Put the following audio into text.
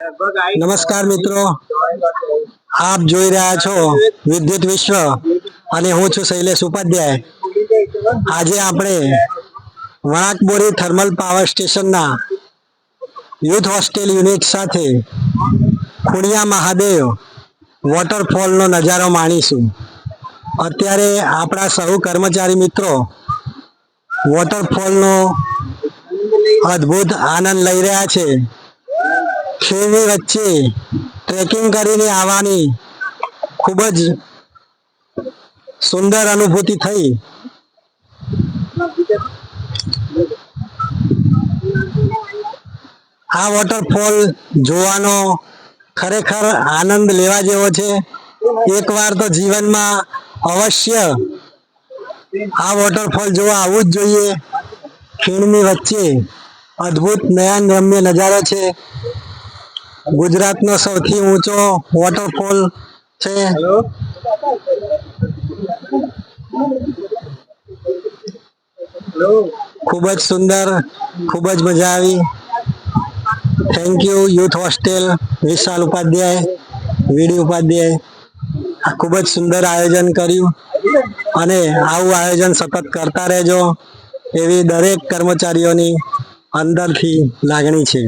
નમસ્કાર મિત્રો. આપ જોઈ રહ્યા છો વિદ્યુત વિશ્વ અને હું છું શૈલેષ ઉપાધ્યાય. આજે આપણે વણાકબોરી થર્મલ પાવર સ્ટેશનના યુથ હોસ્ટેલ યુનિટ સાથે ખુણિયા મહાદેવ વોટરફોલનો નજારો માણીશું. અત્યારે આપણા સૌ કર્મચારી મિત્રો વોટરફોલનો અદ્ભુત આનંદ લઈ રહ્યા છે. ખીણની વચ્ચે ટ્રેકિંગ કરીને આવવાની ખૂબ જ સુંદર અનુભૂતિ થઈ. આ વોટરફોલ જોવાનો ખરેખર આનંદ લેવા જેવો છે. એકવાર તો જીવનમાં અવશ્ય આ વોટરફોલ જોવા આવવું જ જોઈએ. ખીણની વચ્ચે અદ્ભુત નયન રમ્ય નજારો છે. ગુજરાતનો સૌથી ઊંચો વોટરફોલ છે. ખૂબ જ સુંદર ખૂબ જ મજા આવી. Thank you youth hostel Vishal Upadhyay VD Upadhyay. ખૂબ જ સુંદર આયોજન કર્યું. અને આવું આયોજન સતત કરતા રહેજો. એવી દરેક કર્મચારીઓની અંદરથી લાગણી છે.